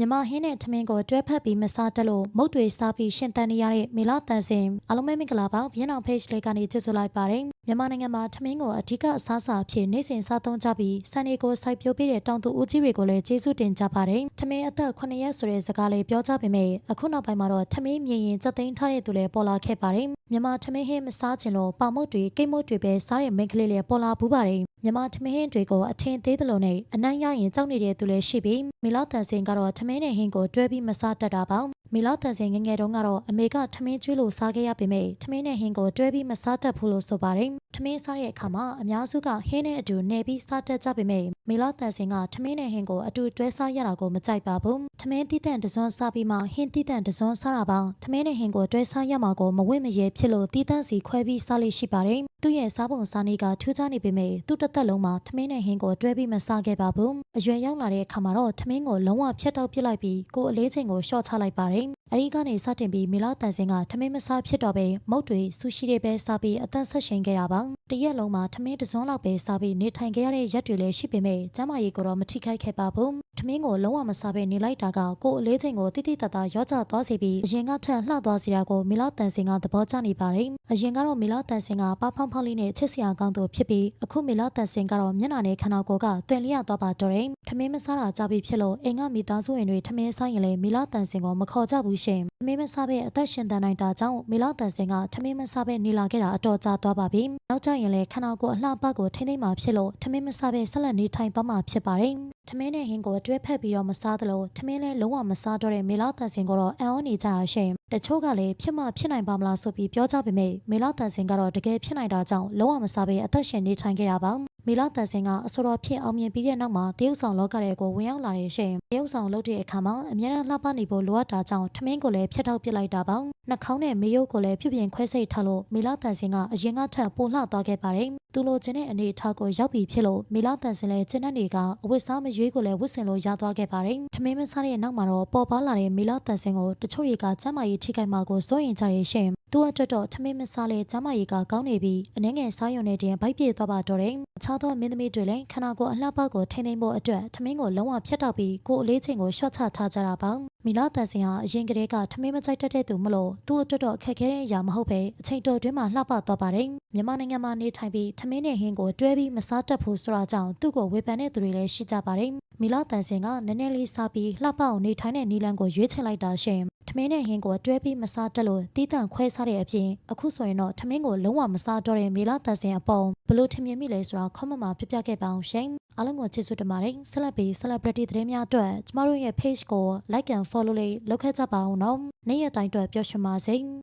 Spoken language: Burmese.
မြမဟင်းနဲ့ထမင်းကိုတွဲဖက်ပြီးမစားတတ်လို့မုတ်တွေစားပြီးရှင်သန်နေရတဲ့မေလာတန်စင်အားလုံးပဲမင်္ဂလာပါဗျင်းအောင် page လေးကနေကြိုဆိုလိုက်ပါတယ် မြန်မာနိုင်ငံမှာထမင်းကိုအဓိကအစားအစာအဖြစ်နေ့စဉ်စားသုံးကြပြီးစံတွေကိုစိုက်ပျိုးပေးတဲ့တောင်သူဦးကြီးတွေကိုလည်းကျေးဇူးတင်ကြပါတယ်ထမင်းအသက်9ရက်ဆိုတဲ့စကားလေးပြောကြပေမဲ့အခုနောက်ပိုင်းမှာတော့ထမင်းမြင်ရင်စက်သိမ်းထားတဲ့သူလည်းပေါ်လာခဲ့ပါတယ်မြန်မာထမင်းဟင်းမစားချင်လို့ပေါမုတ်တွေကိတ်မုတ်တွေပဲစားတဲ့မိန်းကလေးလည်းပေါ်လာဘူးပါတယ်မြန်မာထမင်းဟင်းတွေကိုအထင်သေးသလိုနဲ့အနမ်းရရင်ကြောက်နေတဲ့သူလည်းရှိပြီးမေလာတန်စင်ကတော့ထမင်းနဲ့ဟင်းကိုတွဲပြီးမစားတတ်တာပါ မေလာတန်စင်ငယ်ငယ်တုန်းကတော့အမေကထမင်းကျွေးလို့စားခဲ့ရပေမဲ့ထမင်းနဲ့ဟင်းကိုတွဲပြီးမစားတတ်ဘူးလို့ဆိုပါတယ်ထမင်းစားတဲ့အခါမှာအများစုကဟင်းနဲ့အတူနေပြီးစားတတ်ကြပေမဲ့မေလာတန်စင်ကထမင်းနဲ့ဟင်းကိုအတူတွဲစားရတာကိုမကြိုက်ပါဘူးထမင်းတီးတန့်တစ်စွန်းစားပြီးမှဟင်းတီးတန့်တစ်စွန်းစားတာပါထမင်းနဲ့ဟင်းကိုတွဲစားရမှာကိုမဝင့်မရဲဖြစ်လို့တီးတန့်စီခွဲပြီးစားလို့ရှိပါတယ်သူ့ရဲ့စားပုံစားနည်းကထူးခြားနေပေမဲ့သူ့တစ်သက်လုံးမှာထမင်းနဲ့ဟင်းကိုတွဲပြီးမစားခဲ့ပါဘူးအရွယ်ရောက်လာတဲ့အခါမှာတော့ထမင်းကိုလုံးဝဖြတ်တောက်ပစ်လိုက်ပြီးကိုယ်အလေးချိန်ကိုရှော့ချလိုက်ပါတယ်အဲဒီကနေစတင်ပြီးမီလာတန်စင်ကထမင်းမစားဖြစ်တော့ပဲမုတ်တွေဆူရှိတွေပဲစားပြီးအသက်ဆက်ရှင်ခဲ့တာပါတရက်လုံးမှာထမင်းတစ်စုံလောက်ပဲစားပြီးနေထိုင်ခဲ့ရတဲ့ရက်တွေလည်းရှိပေမဲ့ကျမကြီးကတော့မထိခိုက်ခဲ့ပါဘူးထမင်းကိုလုံးဝမစားဘဲနေလိုက်တာကကိုယ်အလေးချိန်ကိုတိတိတတ်တာရော့ကျသွားစေပြီးအရင်ကထက်လှသွားစေတာကိုမီလာတန်စင်ကသဘောကျနေပါတယ်အရင်ကတော့မီလာတန်စင်ကပါဖောင်းဖောင်းလေးနဲ့ချစ်စရာကောင်းသူဖြစ်ပြီးအခုမီလာတန်စင်ကတော့မျက်နှာနဲ့ခန္ဓာကိုယ်ကတွင်လျက်သွားပါတော့တယ်ထမင်းမစားတာကြပြီဖြစ်လို့အိမ်ကမိသားစုဝင်တွေထမင်းစားရင်လည်းမီလာတန်စင်ကိုမခေါ်ကြဘူးရှင်ထမင်းမစားဘဲအသက်ရှင်တန်နိုင်တာကြောင့်မီလာတန်စင်ကထမင်းမစားဘဲနေလာခဲ့တာအတော်ကြာသွားပါပြီနောက်ကျရင်လည်းခန္ဓာကိုယ်အလှပကိုထိမ့်သိမ့်မှာဖြစ်လို့ထမင်းမစားဘဲဆက်လက်နေထိုင်သွားမှာဖြစ်ပါတယ် ထမင်းနဲ့ဟင်းကိုတွဲဖက်ပြီးတော့မစားသလိုထမင်းလည်းလုံးဝမစားတော့တဲ့မေလာတန်စင်ကိုတော့အံ့ဩနေကြတာရှင်တချို့ကလည်းဖြစ်မှဖြစ်နိုင်ပါမလားဆိုပြီးပြောကြပေမဲ့မေလာတန်စင်ကတော့တကယ်ဖြစ်နိုင်တာကြောင့်လုံးဝမစားဘဲအသက်ရှင်နေထိုင်ခဲ့တာပါမေလာတန်စင်ကအစောတော်ဖြစ်အောင်မြင်ပြီးတဲ့နောက်မှာတရုတ်ဆောင်လောကတွေကိုဝင်ရောက်လာတဲ့ရှင်တရုတ်ဆောင်လုပ်တဲ့အခါမှာအများအားလှပနေဖို့လိုအပ်တာကြောင့်ထမင်းကိုလည်းဖျက်ထောက်ပစ်လိုက်တာပါနှာခေါင်းနဲ့မေယုတ်ကိုလည်းပြုပြင်ခွဲစိတ်ထားလို့မေလာတန်စင်ကအရင်ကထက်ပိုလှသွားခဲ့ပါတယ်သူလိုချင်တဲ့အနေအထားကိုရောက်ပြီဖြစ်လို့မေလာတန်စင်လည်းကျင်းတဲ့နေကအဝတ်စားမရွေးကိုလည်းဝတ်ဆင်လို့ရသွားခဲ့ပါတယ်ထမင်းမစားတဲ့နောက်မှာတော့ပေါ်ပါလာတဲ့မေလာတန်စင်ကိုတချို့တွေကကျမ်းမာရေးထိခိုက်မှာကိုစိုးရင်ကြရရှင်သူအတွက်တော့ထမင်းမစားလဲကျမ်းမာရေးကကောင်းနေပြီးအနှဲငယ်စားရုံနဲ့တင်ဗိုက်ပြေသွားပါတော့တယ်အခြားသောမင်းသမီးတွေလည်းခန္ဓာကိုယ်အလှပကိုထိန်းသိမ်းဖို့အတွက်ထမင်းကိုလုံးဝဖျက်တောက်ပြီးကိုယ်အလေးချိန်ကိုရှော့ချထားကြတာပါမီလာတန်စင်ဟာအရင်ကတည်းကထမင်းမကြိုက်တတ်တဲ့သူမလို့သူ့အတွက်တော့အခက်ခဲတဲ့အရာမဟုတ်ပဲအချိန်တော်တွင်းမှာလှပသွားပါတယ်မြန်မာနိုင်ငံမှာနေထိုင်ပြီးထမင်းနဲ့ဟင်းကိုတွဲပြီးမစားတတ်ဘူးဆိုတာကြောင့်သူ့ကိုဝေဖန်တဲ့သူတွေလည်းရှိကြပါတယ်မီလာတန်စင်ကနည်းနည်းလေးစားပြီးလှပအောင်နေထိုင်တဲ့နီလန်ကိုရွေးချယ်လိုက်တာရှင်ထမင်းနဲ့ဟင်းကိုတွဲပြီးမစားတတ်လို့တီးတန့်ခွဲစားတဲ့အပြင်အခုဆိုရင်တော့ထမင်းကိုလုံးဝမစားတော့တဲ့မီလာတန်စင်အပေါ်ဘလို့ထင်မြင်မိလဲဆိုတာ comment မှာပြပြခဲ့ပါအောင်ရှင်အားလုံးကိုကျေးဇူးတင်ပါတယ်ဆက်လက်ပြီး celebrity သတင်းများအတွက်ကျမတို့ရဲ့ page ကို like and follow လေးလုပ်ခဲ့ကြပါအောင်နော်နေ့ရက်တိုင်းအတွက်ပျော်ရွှင်ပါစေ